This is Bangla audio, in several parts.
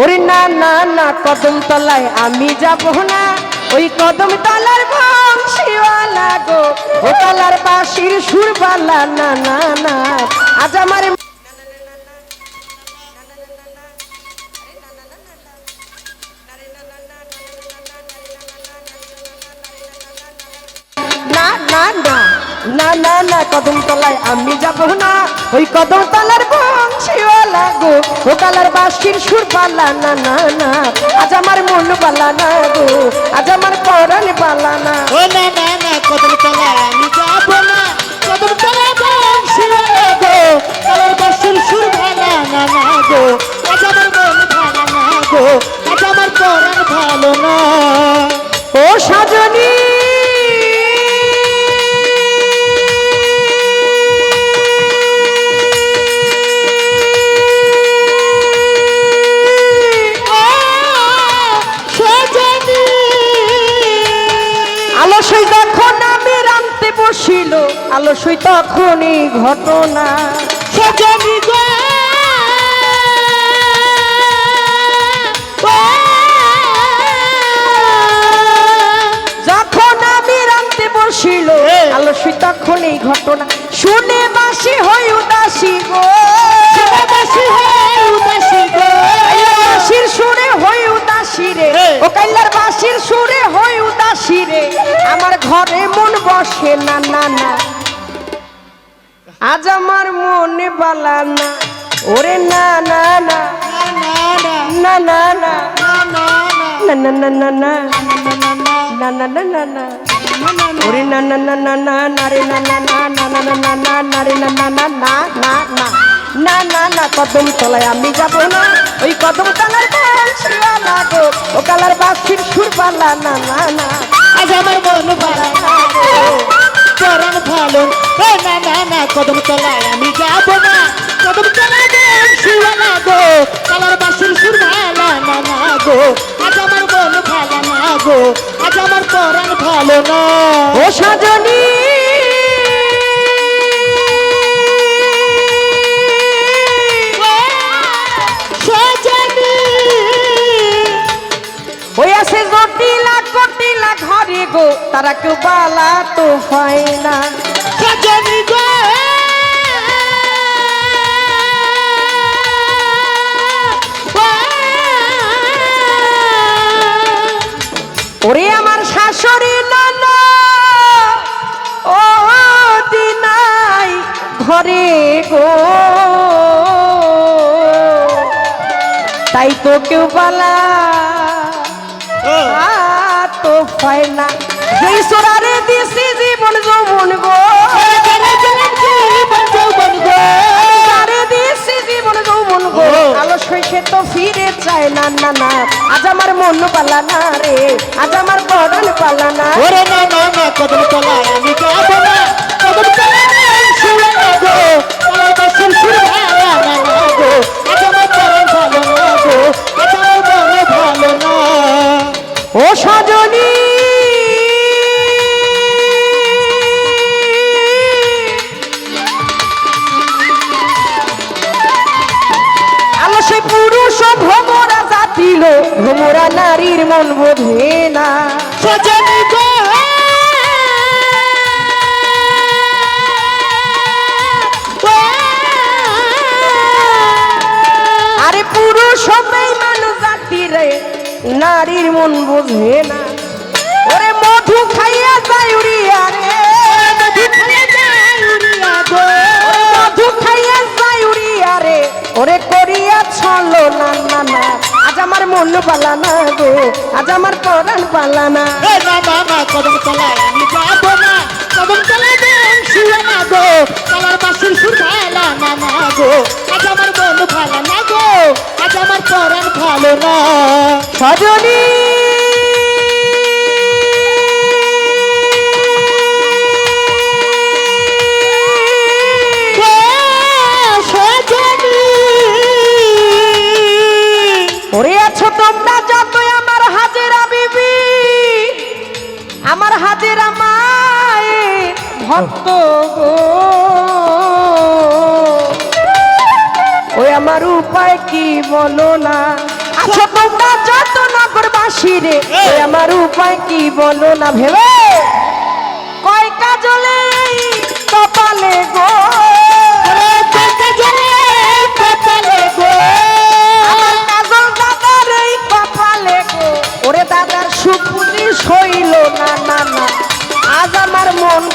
ওরে না না না, কদম তলায় আমি যাব না। ওই কদম তলার বংশীওয়ালা গো ও তলার বাঁশির সুরবালা, না না না। আজ আমার না না না, কদম তলায় আমি যাব না। ওই কদম তলার বংশীওয়ালা গো, ও কালার বাঁশির সুর পালা না না না। আজ আমার মন পালা না গো, আজ আমার পরাণ পালা না। না না না, কদম আমি যাব বসিল আলসই তখনই ঘটনা। সজনী গো যখন আমি রামতে বসিল। আলসই তখনই ঘটনা। শুনে বাসি হই উদাসী গো। উদাসী সুরে হই উদাসী রে। ও কাইলার বাঁশির সুরে হই উদাসী রে। ঘরে মন বসে না না না আজ আমার মনে বালা না ওরে না না না না না না না না না না না না না না না না ওরে না না না না না না রে না না না না না না না না না রে না না না না না না না না না কদম তলায় আমি যাব না ওই কদম তলার বাঁশিওয়ালা গো ও কালার বাঁশির সুর পালা না না না আজ আমার মন ভালো চরণ ভালো। এ না না না, কদম তলায় আমি যাব না। কদম তলায় শিওয়ালা গো। কালার বাসুর সুর ভালো না না গো। আজ আমার মন ভালো না গো। আজ আমার চরণ ভালো না। ও সজনী কটিলা গো তারা কেউ বালা তো হয় না। সজনী গো ওরে আমার শাশুড়ি নানা ও দিনাই ঘরে গো। তাই তো কেউ বালা। তো হয় না। যেই সোরারে দিছি জীবন যৌবন গো। সে তো ফিরে চায় না না না। আজ আমার মন পালা না রে। আজ আমার বদল পালা না। ওরে না না না কদল পালা আমি যাব নারীর মন বোঝে না। সজনী গো। আরে পুরুষ হবেই মানুষ জাতি রে নারীর মন বোঝে না। ওরে মধু খাইয়া যায় উড়িয়া রে। মধু খাইয়া যায় উড়িয়া রে। ওরে আমার মন পালা না গো আজ আমার পরাণ পালা না এ না না না কদম তলায় আমি যাব না। কদম তলায় শুয়ে না গো কালার বাসুর সুর ভালা না না গো। আজ আমার মন ভালা না গো আজ আমার পরাণ ভালো না। সজনী হাজেরা ভক্ত গো। ওই আমার উপায় কি বলো না? আমরা যত নগরবাসী রে। ওই আমার উপায় কি বলো না? ভেবে? কয় কাজলে কপালে গো।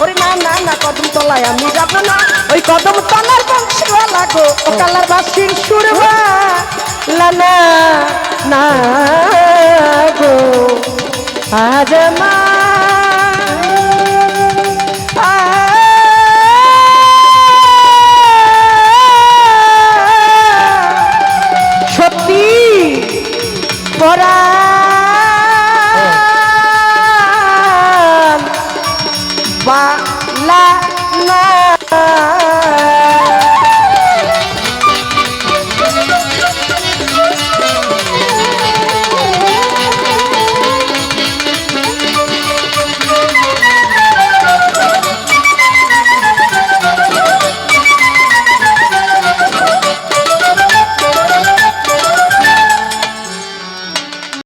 ওরে না না না, কদম তলায় আমি যাব না। ওই কদম তলার বংশীওয়ালা গো ও কালার বাসির সুরবা লানা না গো, আজ মা বাংলা না।